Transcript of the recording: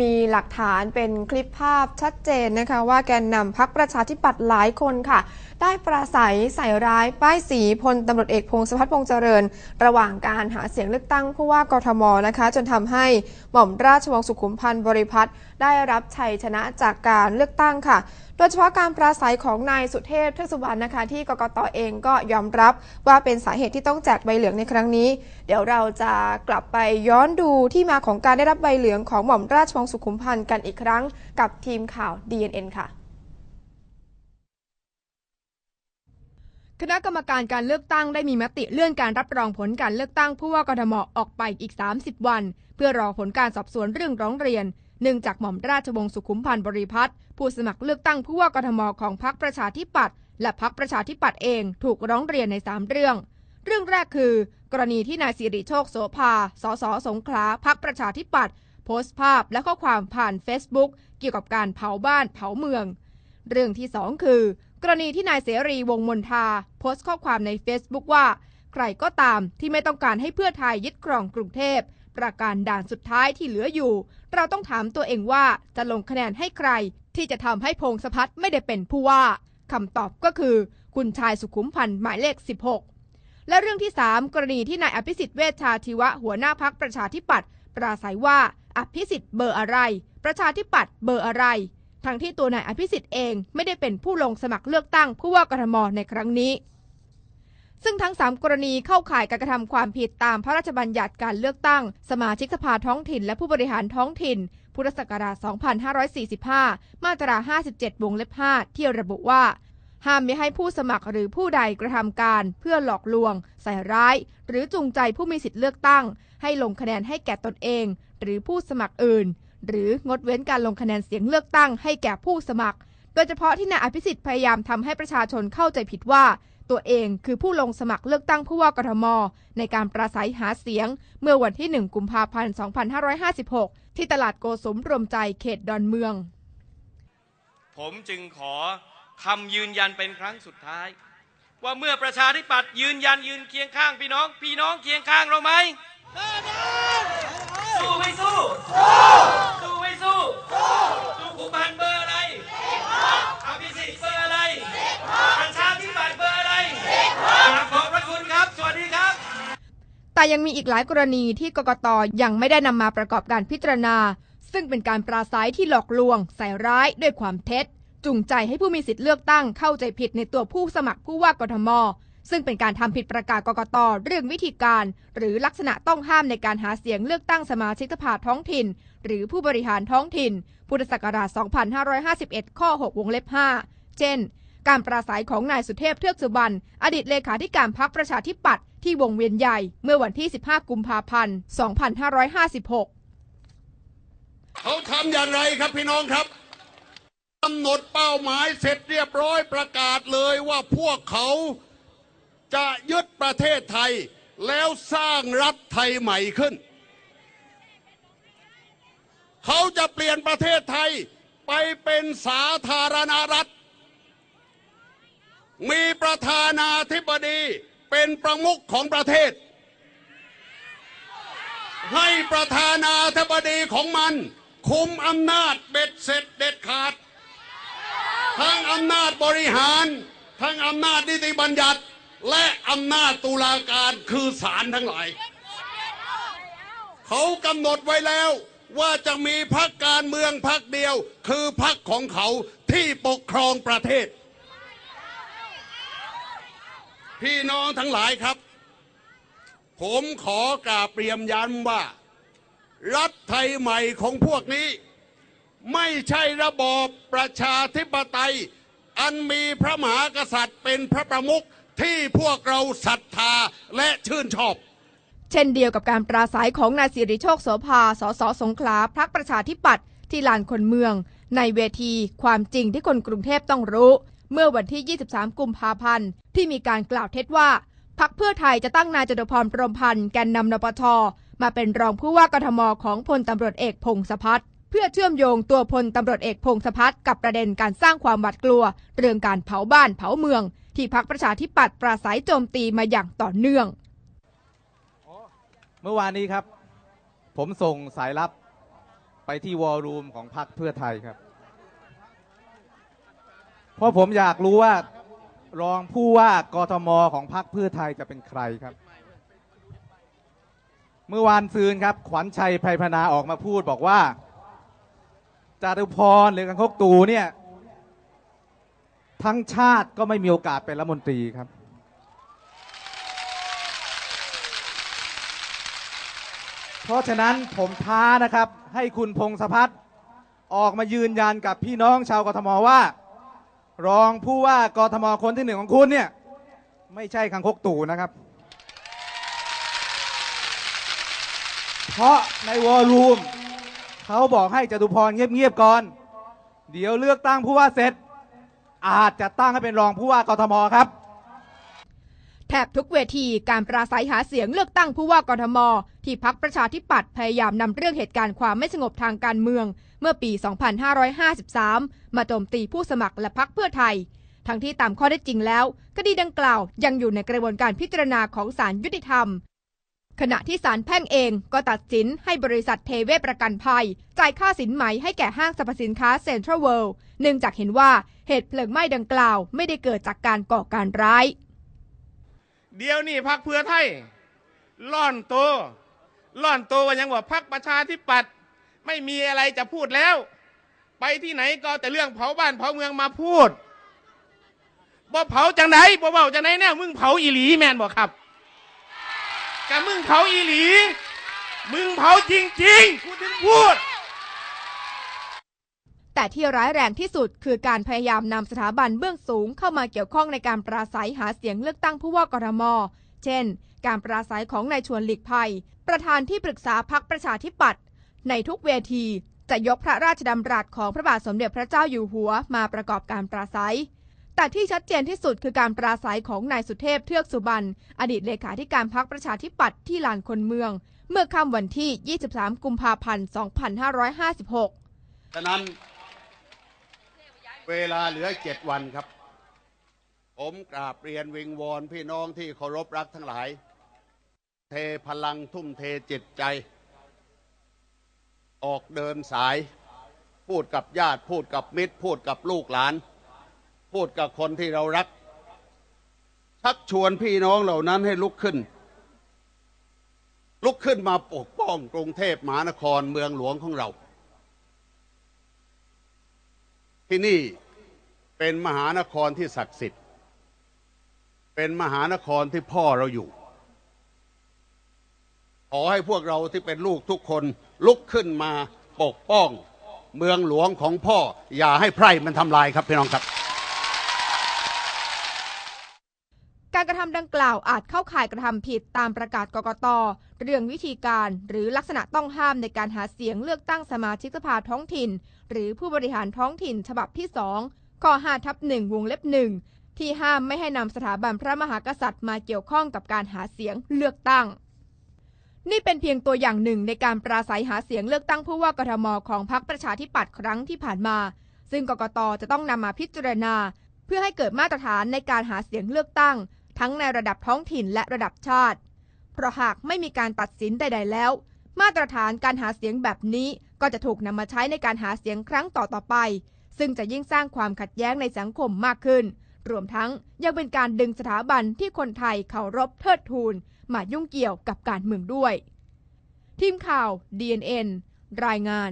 มีหลักฐานเป็นคลิปภาพชัดเจนนะคะ ว่าแกนนำพักประชาธิปัตย์หลายคนค่ะ ได้ปราศัยใส่ร้ายป้ายสีพลตำรวจเอกพงศพัฒน์พงษ์เจริญ ระหว่างการหาเสียงเลือกตั้งผู้ว่ากทมนะคะ จนทำให้หม่อมราชวงศ์สุขุมพันธ์บริพัตรได้รับชัยชนะจากการเลือกตั้งค่ะ โดยเฉพาะการปราศัยของนายสุเทพเทือกสุวรรณนะคะ ที่กกตเองก็ยอมรับว่าเป็นสาเหตุที่ต้องแจกใบเหลืองในครั้งนี้ เดี๋ยวเราจะกลับไปย้อนดูที่มาของการได้รับใบเหลืองของหม่อมราชวงศ์สุขุมพันธ์กันอีกครั้ง กับทีมข่าว DNN ค่ะ คณะกรรมการการเลือกตั้งได้มีมติเลื่อนการรับรองผลการเลือกตั้งผู้ว่ากทมออกไปอีก 30 วัน เพื่อรอผลการสอบสวนเรื่องร้องเรียนเนื่องจากหม่อมราชวงศ์สุขุมพันธ์บริพัตรผู้สมัครเลือกตั้งผู้ว่ากทมของพรรคประชาธิปัตย์และพรรคประชาธิปัตย์เองถูกร้องเรียนใน 3 เรื่อง เรื่องแรกคือ กรณีที่นายสิริโชคโสภา สสสงขลาพรรคประชาธิปัตย์โพสต์ภาพและข้อความผ่าน Facebook เกี่ยวกับการเผาบ้านเผาเมือง เรื่องที่ 2 คือ กรณีที่นายเสรีวงมนทา โพสต์ข้อความใน Facebook ว่า ใครก็ตามที่ไม่ต้องการให้เพื่อไทยยึดครองกรุงเทพ ประการด่านสุดท้ายที่เหลืออยู่ เราต้องถามตัวเองว่าจะลงคะแนนให้ใคร ที่จะทำให้พงศพัฒน์ไม่ได้เป็นผู้ว่าคำตอบก็คือ คุณชายสุขุมพันธ์หมายเลข 16 และเรื่องที่ 3 กรณีที่นายอภิสิทธิ์เวชชาชีวะหัวหน้าพักประชาธิปัตย์ปราศัยว่าอภิสิทธิ์เบอร์อะไร ประชาธิปัตย์เบอร์อะไร ทั้งที่ตัวนายอภิสิทธิ์เองไม่ได้เป็นผู้ลงสมัครเลือกตั้งผู้ว่ากทมในครั้งนี้ ซึ่งทั้ง 3 กรณีเข้าข่ายการกระทำความผิดตามพระราชบัญญัติการเลือกตั้ง สมาชิกสภาท้องถิ่น และผู้บริหารท้องถิ่น พุทธศักราช 2545 มาตรา 57 วงเล็บ 5 ที่ระบุว่าห้ามไม่ให้ผู้สมัครหรือผู้ใดกระทำการเพื่อหลอกลวง ใส่ร้าย หรือจูงใจผู้มีสิทธิ์เลือกตั้ง ให้ลงคะแนนให้แก่ตนเอง หรือผู้สมัครอื่น หรืองดเว้นการลงคะแนนเสียงเลือกตั้งให้แก่ผู้สมัคร โดยเฉพาะที่นายอภิสิทธิ์พยายามทำให้ประชาชนเข้าใจผิดว่า ตัวเองคือผู้ลงสมัครเลือกตั้งผู้ว่ากทม ในการปราศัยหาเสียง เมื่อวันที่ 1 กุมภาพันธ์ 2556 ที่ตลาดโกสมรวมใจเขตดอนเมือง ผมจึงขอคำยืนยันเป็นครั้งสุดท้าย ว่าเมื่อประชาธิปัตย์ยืนยันยืนเคียงข้างพี่น้อง พี่น้องเคียงข้างเราไหม สู้ไม่สู้สู้ไม่สู้สู้ขุมพันเบอร์อะไรอภิสิทธิ์เบอร์อะไรประชาธิปัตย์เบอร์อะไรกราบขอบพระคุณครับ สวัสดีครับ แต่ยังมีอีกหลายกรณีที่กกตยังไม่ได้นำมาประกอบการพิจารณา ซึ่งเป็นการปราศัยที่หลอกลวง ใส่ร้ายด้วยความเท็จจูงใจให้ผู้มีสิทธิ์เลือกตั้งเข้าใจผิดในตัวผู้สมัครผู้ว่ากทม ซึ่งเป็นการทำผิดประกาศกกตเรื่องวิธีการ หรือลักษณะต้องห้ามในการหาเสียงเลือกตั้งสมาชิกสภาท้องถิ่น หรือผู้บริหารท้องถิ่น พุทธศักราช 2551 ข้อ 6 วงเล็บ 5 เช่น การปราศัยของนายสุเทพเทือกสุบรรณอดีตเลขาธิการพรรคประชาธิปัตย์ที่วงเวียนใหญ่เมื่อวันที่ 15 กุมภาพันธ์ 2556 เขาทำอย่างไรครับพี่น้องครับกำหนดเป้าหมายเสร็จเรียบร้อยประกาศเลยว่าพวกเขา จะยึดประเทศไทยแล้วสร้างรัฐไทยใหม่ขึ้น เขาจะเปลี่ยนประเทศไทยไปเป็นสาธารณรัฐ มีประธานาธิบดีเป็นประมุขของประเทศ ให้ประธานาธิบดีของมัน คุมอำนาจเบ็ดเสร็จเด็ดขาด ทั้งอำนาจบริหาร ทั้งอำนาจนิติบัญญัติ และอำนาจตุลาการคือศาลทั้งหลาย เขากำหนดไว้แล้วว่าจะมีพรรคการเมืองพรรคเดียว คือพรรคของเขาที่ปกครองประเทศ พี่น้องทั้งหลายครับ ผมขอกราบเรียมย้ำว่า รัฐไทยใหม่ของพวกนี้ ไม่ใช่ระบอบประชาธิปไตย อันมีพระมหากษัตริย์เป็นพระประมุข ที่พวกเราศรัทธาและชื่นชอบ เช่นเดียวกับการปราศัยของนายสิริโชคโสภา สสสงขลาพักประชาธิปัตย์ที่ลานคนเมือง ในเวทีความจริงที่คนกรุงเทพต้องรู้ เมื่อวันที่ 23 กุมภาพันธ์ ที่มีการกล่าวเท็จว่าพักเพื่อไทยจะตั้งนายจตุพรพรมพันธ์แกนนำนปชมาเป็นรองผู้ว่ากทมของพลตำรวจเอกพงศพัฒน์ พื่อเชื่อมโยงตัวพลตำรวจเอกพงศพัฒน์กับประเด็นการสร้างความหวาดกลัว เรื่องการเผาบ้านเผาเมือง ที่พักประชาธิปัตย์ปราศัยโจมตีมาอย่างต่อเนื่อง เมื่อวานนี้ครับ ผมส่งสายลับไปที่วอลลุ่มของพรรคเพื่อไทยครับ เพราะผมอยากรู้ว่ารองผู้ว่ากทมของพรรคเพื่อไทยจะเป็นใครครับ เมื่อวานซืนครับ ขวัญชัยไพพนาออกมาพูดบอกว่า จารุพรหรือกังคกตูเนี่ยทั้งชาติก็ไม่มีโอกาสเป็นรัฐมนตรีครับ เพราะฉะนั้นผมท้านะครับให้คุณพงศพัฒน์ออกมายืนยันกับพี่น้องชาวกทมว่า รองผู้ว่ากทมคนที่หนึ่งของคุณเนี่ยไม่ใช่คังคกตู่นะครับ เพราะในวอลลุ่ม เขาบอกให้จตุพรเงียบๆก่อน เดี๋ยวเลือกตั้งผู้ว่าเสร็จ อาจจะตั้งให้เป็นรองผู้ว่ากทมครับ แทบทุกเวทีการปราศัยหาเสียงเลือกตั้งผู้ว่ากทม ที่พักประชาธิปัตย์พยายามนำเรื่องเหตุการณ์ความไม่สงบทางการเมือง เมื่อปี 2553 มาโจมตีผู้สมัครและพักเพื่อไทย ทั้งที่ตามข้อได้จริงแล้วคดีดังกล่าวยังอยู่ในกระบวนการพิจารณาของศาลยุติธรรม ขณะที่ศาลแพ่งเองก็ตัดสินให้บริษัทเทเวศประกันภัย จ่ายค่าสินไหมให้แก่ห้างสรรพสินค้าเซ็นทรัลเวิลด์เนื่องจากเห็นว่าเหตุเพลิงไหม้ดังกล่าวไม่ได้เกิดจากการก่อการร้าย เดี๋ยวนี่พักเพื่อไทยล่อนตัวล่อนตัวว่ายังว่าพักประชาธิปัตย์ไม่มีอะไรจะพูดแล้ว ไปที่ไหนก็แต่เรื่องเผาบ้านเผาเมืองมาพูดบ่เผาจังไหนบ่เผาจังไหนแน่มึงเผาอีหลีแมนบอกครับ กะมึงเผาอีหลี มึงเผาจริงๆกูถึงพูด แต่ที่ร้ายแรงที่สุดคือการพยายามนำสถาบันเบื้องสูงเข้ามาเกี่ยวข้องในการปราศัยหาเสียงเลือกตั้งผู้ว่ากทมเช่น การปราศัยของนายชวนหลีกภัย ประธานที่ปรึกษาพักประชาธิปัตย์ในทุกเวทีจะยกพระราชดำรัสของพระบาทสมเด็จพระเจ้าอยู่หัวมาประกอบการปราศัย แต่ที่ชัดเจนที่สุดคือการปราศัยของนายสุเทพเทือกสุบรรณอดีตเลขาธิการพักประชาธิปัตย์ที่ลานคนเมือง เมื่อค่ำวันที่ 23 กุมภาพันธ์ 2556 ฉะนั้น เวลาเหลือเจ็ดวันครับ ผมกราบเรียนวิงวอนพี่น้องที่เคารพรักทั้งหลาย เทพลังทุ่มเทจิตใจ ออกเดินสาย พูดกับญาติพูดกับมิตร พูดกับลูกหลาน พูดกับคนที่เรารัก ชักชวนพี่น้องเหล่านั้นให้ลุกขึ้น ลุกขึ้นมาปกป้องกรุงเทพมหานครเมืองหลวงของเรา ที่นี่เป็นมหานครที่ศักดิ์สิทธิ์ เป็นมหานครที่พ่อเราอยู่ ขอให้พวกเราที่เป็นลูกทุกคนลุกขึ้นมาปกป้องเมืองหลวงของพ่อ อย่าให้ไพร่มันทำลายครับพี่น้องครับ การกระทำดังกล่าวอาจเข้าข่ายกระทำผิดตามประกาศกกต เรื่องวิธีการหรือลักษณะต้องห้ามในการหาเสียงเลือกตั้งสมาชิกสภาท้องถิ่น หรือผู้บริหารท้องถิ่นฉบับที่2ข้อ5ทับ1วงเล็บหนึ่งที่ห้ามไม่ให้นำสถาบันพระมหากษัตริย์มาเกี่ยวข้องกับการหาเสียงเลือกตั้ง นี่เป็นเพียงตัวอย่างหนึ่งในการปราศัยหาเสียงเลือกตั้งผู้ว่ากทมของพรรคประชาธิปัตย์ครั้งที่ผ่านมา ซึ่งกกตจะต้องนำมาพิจารณา เพื่อให้เกิดมาตรฐานในการหาเสียงเลือกตั้ง ทั้งในระดับท้องถิ่นและระดับชาติ เพราะหากไม่มีการตัดสินใด ๆ แล้ว มาตรฐานการหาเสียงแบบนี้ก็จะถูกนำมาใช้ในการหาเสียงครั้งต่อๆไป ซึ่งจะยิ่งสร้างความขัดแย้งในสังคมมากขึ้น รวมทั้งยังเป็นการดึงสถาบันที่คนไทยเคารพเทิดทูนมายุ่งเกี่ยวกับการเมืองด้วย ทีมข่าว DNN รายงาน